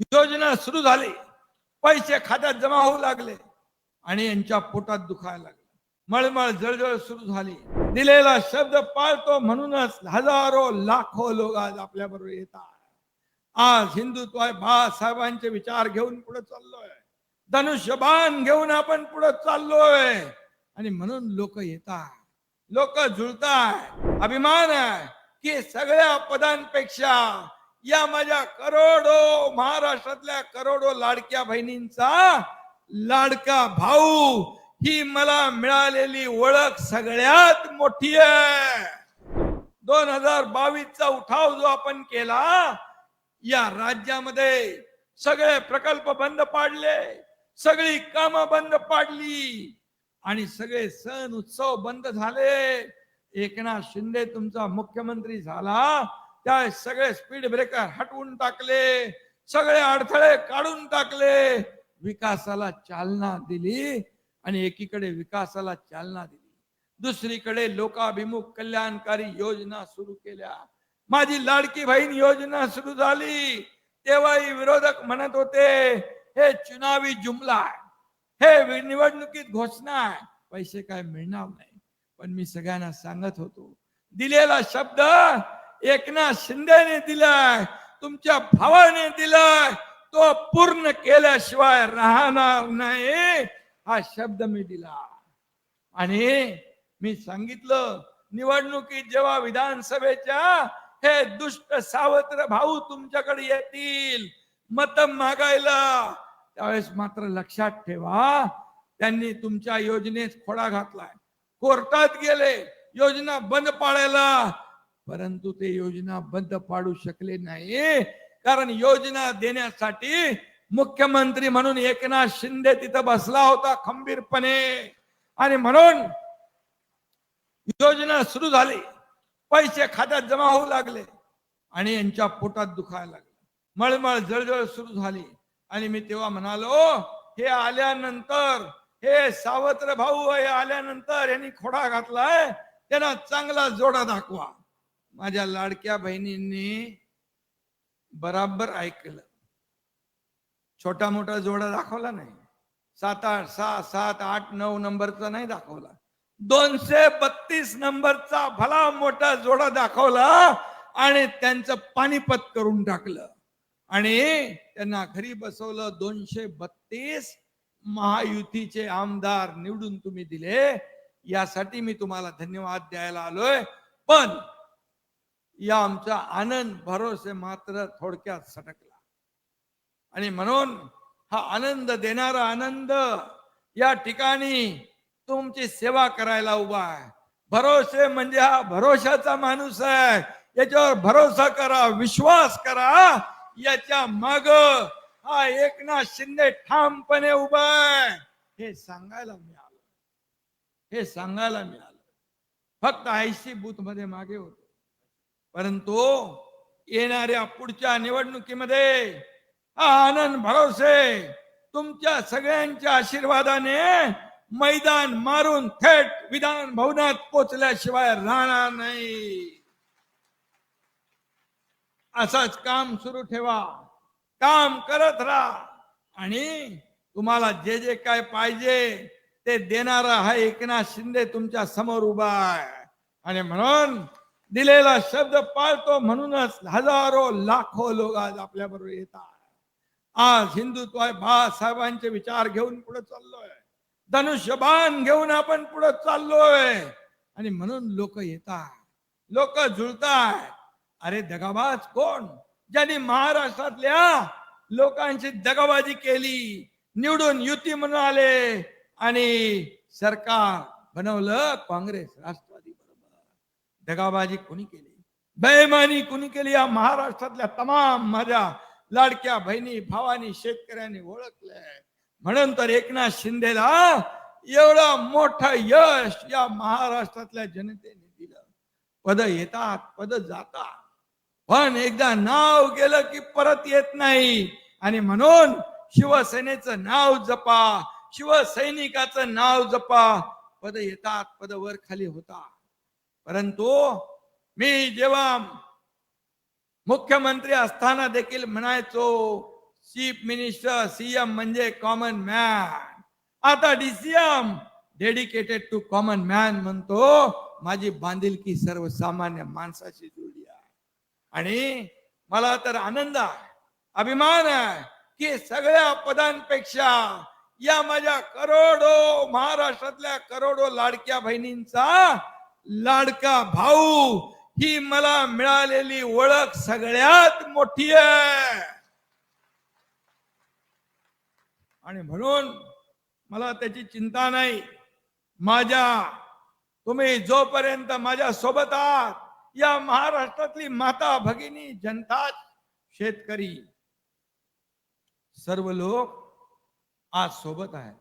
योजना सुरू झाली. पैसे खात्यात जमा होऊ लागले आणि यांच्या पोटात दुखायला लागले. मळमळ जळजळ सुरू झाली. दिलेला शब्द पाळतो म्हणूनच हजारो लाखो लोक आज आपल्या बरोबर येतात. आज हिंदुत्व आहे. बाळासाहेबांचे विचार घेऊन पुढे चाललोय. धनुष्यबाण घेऊन आपण पुढे चाललोय. आणि म्हणून लोक येतात. लोक जुळताय. अभिमान आहे की सगळ्या पदांपेक्षा या माझ्या करोडो महाराष्ट्रातल्या करोडो लाडक्या बहिणींचा लाडका भाऊ ही मला मिळालेली ओळख सगळ्यात मोठी आहे. दोन हजार बावीसचा उठाव जो आपण केला या राज्यामध्ये सगळे प्रकल्प बंद पाडले सगळी काम बंद पाडली आणि सगळे सण उत्सव बंद झाले. एकनाथ शिंदे तुमचा मुख्यमंत्री झाला. त्या सगळे स्पीड ब्रेकर हटवून टाकले सगळे अडथळे काढून टाकले. विकासाला चालना दिली आणि एकीकडे विकासाला चालना दिली. दुसरीकडे लोकाभिमुख कल्याणकारी योजना सुरू केल्या. माझी लाडकी बहीण योजना सुरू झाली. तेव्हाही विरोधक म्हणत होते हे चुनावी जुमला आहे. हे निवडणुकीत घोषणा आहे. पैसे काय मिळणार नाही. पण मी सगळ्यांना सांगत होतो दिलेला शब्द एकनाथ शिंदेने दिलाय तुमच्या भावाने दिलाय तो पूर्ण केल्याशिवाय राहणार नाही हा शब्द मी दिला. आणि मी सांगितलं निवडणुकीत जेव्हा विधानसभेच्या हे दुष्ट सावत्र भाऊ तुमच्याकडे येतील मत मागायला त्यावेळेस मात्र लक्षात ठेवा त्यांनी तुमच्या योजनेत खोडा घातलाय. कोर्टात गेले योजना बंद पाडायला परंतु ते योजना बंद पाडू शकले नाही. कारण योजना देण्यासाठी मुख्यमंत्री म्हणून एकनाथ शिंदे तिथं बसला होता खंबीरपणे. आणि म्हणून योजना सुरू झाली. पैसे खात्यात जमा होऊ लागले आणि यांच्या पोटात दुखायला लागले. मळमळ जळजळ सुरू झाली. आणि मी तेव्हा म्हणालो हे आल्यानंतर हे सावत्र भाऊ हे आल्यानंतर यांनी खोडा घातलाय त्यांना चांगला जोडा दाखवा. माझ्या लाडक्या बहिणींनी बराबर ऐकलं. छोटा मोठा जोडा दाखवला नाही. सात आठ सहा सात आठ नऊ नंबरचा नाही दाखवला. दोनशे बत्तीस नंबरचा भला मोठा जोडा दाखवला आणि त्यांचं पाणीपत करून टाकलं. आणि त्यांना घरी बसवलं दोनशे बत्तीस महायुतीचे आमदार निवडून तुम्ही दिले. यासाठी मी तुम्हाला धन्यवाद द्यायला आलोय. पण या आमचा आनंद भरोसे मात्र थोडक्यात सटकला. आणि म्हणून हा आनंद देणारा आनंद या ठिकाणी तुमची सेवा करायला उभा आहे. भरोसे म्हणजे हा भरोशाचा माणूस आहे. याच्यावर भरोसा करा विश्वास करा. याच्या माग हा एकनाथ शिंदे ठामपणे उभा आहे. हे सांगायला मिळालं. हे सांगायला मिळालं. फक्त ऐंशी बूथमध्ये मागे होतो. परंतु येणाऱ्या पुढच्या निवडणुकीमध्ये हा आनंद भरोसे तुमच्या सगळ्यांच्या आशीर्वादाने मैदान मारून थेट विधान भवनात पोचल्याशिवाय राहणार नाही. असंच काम सुरू ठेवा. काम करत राहा. आणि तुम्हाला जे जे काय पाहिजे ते देणारा हा एकनाथ शिंदे तुमच्यासमोर उभा आहे. आणि म्हणून दिलेला शब्द पाळतो म्हणूनच हजारो लाखो लोक आज आपल्या बरोबर येतात. आज हिंदुत्व बाळासाहेबांचे विचार घेऊन पुढे चाललोय. धनुष्यबाण घेऊन आपण पुढे चाललोय. आणि म्हणून लोक येतात. लोक जुळताय. अरे दगाबाज कोण? ज्यांनी महाराष्ट्रातल्या लोकांची दगाबाजी केली निवडून युती म्हणून आले आणि सरकार बनवलं काँग्रेस राष्ट्र दगाबाजी कोणी केली? बेमानी कोणी केली? या महाराष्ट्रातल्या तमाम माझ्या लाडक्या बहिणी भावानी शेतकऱ्यांनी ओळखलंय. म्हणून तर एकनाथ शिंदेला एवढा मोठा यश या महाराष्ट्रातल्या जनतेने दिलं. पद येतात पद जातात. पण एकदा नाव गेलं की परत येत नाही. आणि म्हणून शिवसेनेचं नाव जपा शिवसैनिकाचं नाव जपा. पद येतात पद वर खाली होता परंतु मी जेव्हा मुख्यमंत्री असताना देखील म्हणायचो चीफ मिनिस्टर सीएम म्हणजे कॉमन मॅन आता DCM dedicated to common man म्हणतो माझी बांधिलकी सर्वसामान्य माणसाशी जुळली आहे. आणि मला तर आनंद आहे अभिमान आहे की सगळ्या पदांपेक्षा या माझ्या करोडो महाराष्ट्रातल्या करोडो लाडक्या बहिणींचा लाडका भाऊ ही मला मिळालेली ओळख सगळ्यात मोठी आहे. आणि म्हणून मला त्याची चिंता नाही. माझ्या तुम्ही जोपर्यंत माझ्या सोबत आहात या महाराष्ट्रातली माता भगिनी जनता शेतकरी. सर्व लोक आज सोबत आहे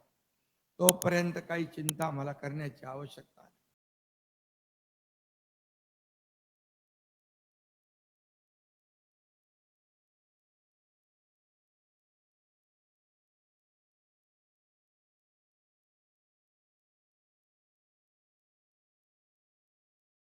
तोपर्यंत काही चिंता मला करण्याची आवश्यकता